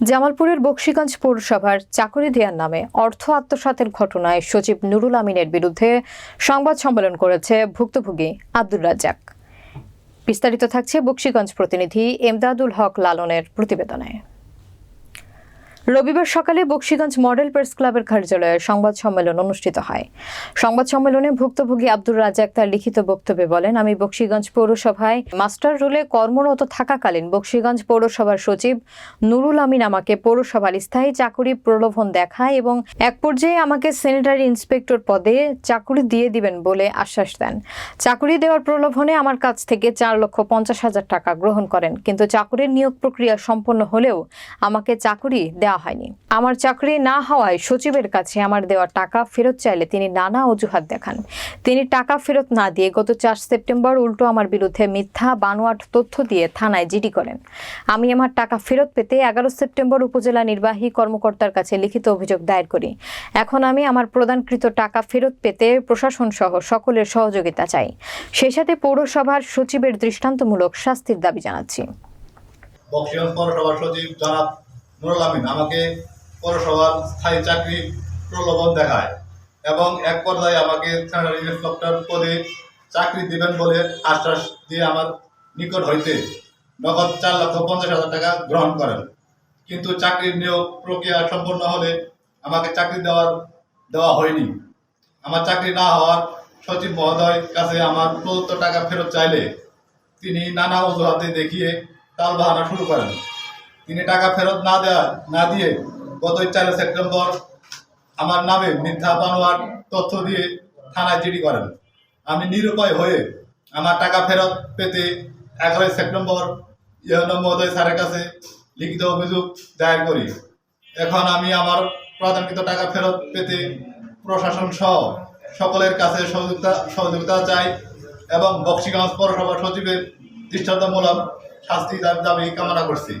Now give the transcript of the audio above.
জামালপুরের বক্সিগঞ্জ পৌরসভার চাকরি দেওয়ার নামে অর্থ আত্মসাতের ঘটনায় সচিব নুরুল আমিনের বিরুদ্ধে সংবাদ সম্মেলন করেছে ভুক্তভোগী আব্দুর রাজ্জাক। বিস্তারিত থাকছে বক্সিগঞ্জ প্রতিনিধি এমদাদুল হক লালনের প্রতিবেদনে। রবিবার সকালে বক্সিগঞ্জ মডেল প্রেস ক্লাবের কার্যালয়ে সংবাদ সম্মেলন অনুষ্ঠিত হয়। সংবাদ সম্মেলনে ভুক্তভোগী আব্দুর রাজ্জাক তার লিখিত বক্তব্যে বলেন, আমি বক্সিগঞ্জ পৌরসভায় মাস্টার রোলে কর্মরত থাকাকালীন বক্সিগঞ্জ পৌরসভার সচিব নুরুল আমিন আমাকে পৌরসভার স্থায়ী চাকুরি প্রলোভন দেখায় এবং এক পর্যায়ে আমাকে স্যানিটারি ইন্সপেক্টর পদে চাকুরি দিয়ে দিবেন বলে আশ্বাস দেন। চাকুরি দেওয়ার প্রলোভনে আমার কাছ থেকে চার লক্ষ পঞ্চাশ হাজার টাকা গ্রহণ করেন, কিন্তু চাকুরির নিয়োগ প্রক্রিয়া সম্পন্ন হলেও আমাকে চাকুরি দেওয়া হয়নি। আমার চাকরি না হওয়ায় সচিবের কাছে আমার দেওয়া টাকা ফেরত চাইলে তিনি নানা অজুহাত দেখান। তিনি টাকা ফেরত না দিয়ে গত চার সেপ্টেম্বর উল্টো আমার বিরুদ্ধে মিথ্যা, বানোয়াট তথ্য দিয়ে থানায় জিডি করেন। আমি আমার টাকা ফেরত পেতে এগারো সেপ্টেম্বর উপজেলা নির্বাহী কর্মকর্তার কাছে লিখিত অভিযোগ দায়ের করি। এখন আমি আমার প্রদানকৃত টাকা ফেরত পেতে প্রশাসন সহ সকলের সহযোগিতা চাই। সেই সাথে পৌরসভার সচিবের দৃষ্টান্তমূলক শাস্তির দাবি জানাচ্ছি। বক্সিগঞ্জ সচিব জনাব নুরুল আমিন আমাকে পৌরসভার স্থায়ী চাকরি প্রলোভন দেখায় এবং এক পর্যায়ে আমাকে স্যানিটারি ইন্সপেক্টর পদে চাকরি দিবেন বলে আশ্বাস দিয়ে আমার নিকট হইতে নগদ চার লক্ষ পঞ্চাশ হাজার টাকা গ্রহণ করেন। কিন্তু চাকরির নিয়োগ প্রক্রিয়া সম্পন্ন হলে আমাকে চাকরি দেওয়ার, দেওয়া হয়নি। আমার চাকরি না হওয়ার সচিব মহোদয় কাছে আমার প্রদত্ত টাকা ফেরত চাইলে তিনি নানা অজুহাতে দেখিয়ে তাল বাহানা শুরু করেন। তিনি টাকা ফেরত না দেওয়া না দিয়ে গত চার সেপ্টেম্বর আমার নামে মিথ্যা বানোয়ার তথ্য দিয়ে থানায় জিডি করেন। আমি নিরুপায় হয়ে আমার টাকা ফেরত পেতে এগারোই সেপ্টেম্বর ইহন মহোদয় স্যারের কাছে লিখিত অভিযোগ দায়ের করি। এখন আমি আমার প্রদানকৃত টাকা ফেরত পেতে প্রশাসন সহ সকলের কাছে সহযোগিতা সহযোগিতা চাই এবং বক্সিগঞ্জ পৌরসভা সচিবের দৃষ্টান্তমূলক শাস্তি দাবি কামনা করছি।